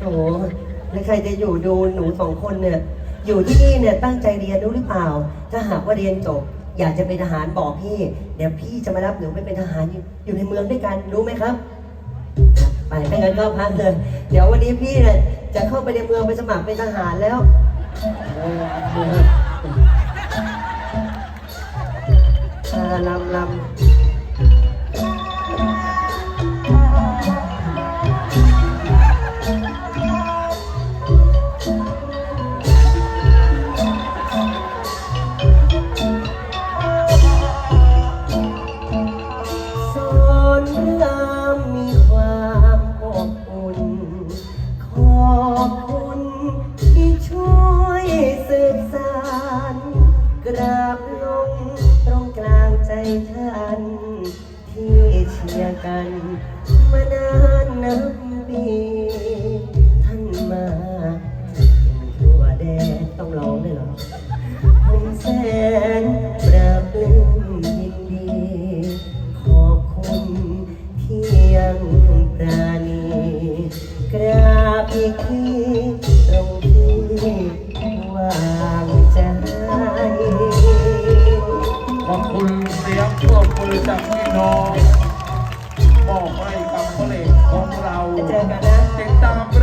โอ้โหแล้วใครจะอยู่ดูหนูสองคนเนี่ย อยู่ที่นี่เนี่ยตั้งใจเรียนรู้หรือเปล่า ถ้าหากว่าเรียนจบ อยากจะเป็นทหารบอกพี่ เดี๋ยวพี่จะมารับหนูไปเป็นทหารอยู่อยู่ในเมืองด้วยกันรู้ไหมครับ ไปถ้างั้นก็พักเลย เดี๋ยววันนี้พี่เนี่ยจะเข้าไปในเมืองไปสมัครเป็นทหารแล้วเอออ่าลำลำ ท่านที่เชียร์กันมานานนับปีท่านมาทั่วแดนต้องร้องด้วยเหรอผมแสนปราบปลื้มยินดี ขอบคุณที่ยังปราณี กราบอีกทีตรง จากพี่น้องมอบให้กับพระเอกของเราจะเจอกันนะติดตาม